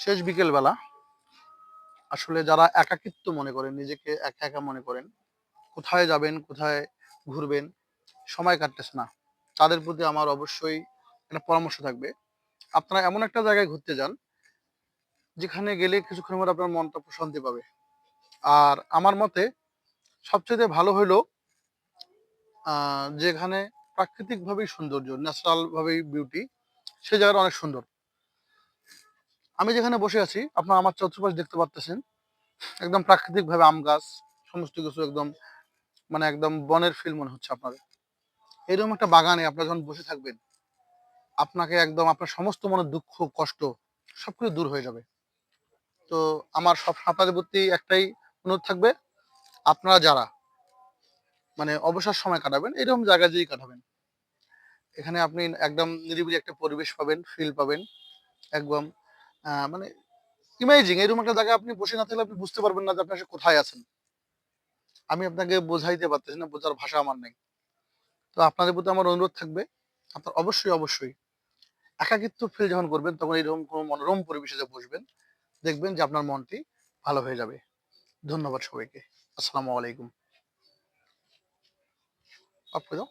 শেষ বিকেলবেলা আসলে যারা একাকিত্ব মনে করেন, নিজেকে একা একা মনে করেন, কোথায় যাবেন, কোথায় ঘুরবেন, সময় কাটতেছে না। তাদের প্রতি আমার অবশ্যই একটা পরামর্শ থাকবে। আপনারা এমন একটা জায়গায় ঘুরতে যান, যেখানে গেলে কিছুক্ষণের মধ্যে আপনার মনটা প্রশান্তি পাবে। আর আমার মতে সবচেয়ে ভালো হইল যেখানে প্রাকৃতিকভাবেই সৌন্দর্য ন্যাচারাল ভাবেই বিউটি সে জায়গাটা অনেক সুন্দর। আমি যেখানে বসে আছি, আপনার আমার চতুর্পাশ দেখতে পাচ্ছেন একদম প্রাকৃতিক ভাবে আম গাছ, সমস্ত কিছু একদম মানে একদম বনের ফিল মনে হচ্ছে আপনাদের। এরকম একটা বাগানে আপনারা যখন বসে থাকবেন, আপনাকে একদম আপনার সমস্ত মনের দুঃখ, কষ্ট সবকিছু দূর হয়ে যাবে। তো আমার সব আপনাদের প্রতি একটাই অনুরোধ থাকবে, আপনারা যারা মানে অবসর সময় কাটাবেন, এরকম জায়গা যেই কাটাবেন, এখানে আপনি একদম নিরিবিলি একটা পরিবেশ পাবেন ফিল পাবেন, একদম মানে ইমেজিং এরকম একটা জায়গায় আপনি বসে না থাকলে আপনি বুঝতে পারবেন না যে আপনি কোথায় আছেন। আমি আপনাকে বোঝাইতে পারতেছি না, বোঝার ভাষা আমার নেই। তো আপনাদের প্রতি আমার অনুরোধ থাকবে, আপনার অবশ্যই অবশ্যই একাকিত্ব ফিল যখন করবেন, তখন এরকম কোনো মনোরম পরিবেশে যে বসবেন, দেখবেন যে আপনার মনটি ভালো হয়ে যাবে। ধন্যবাদ সবাইকে। আসসালামু আলাইকুম। দাও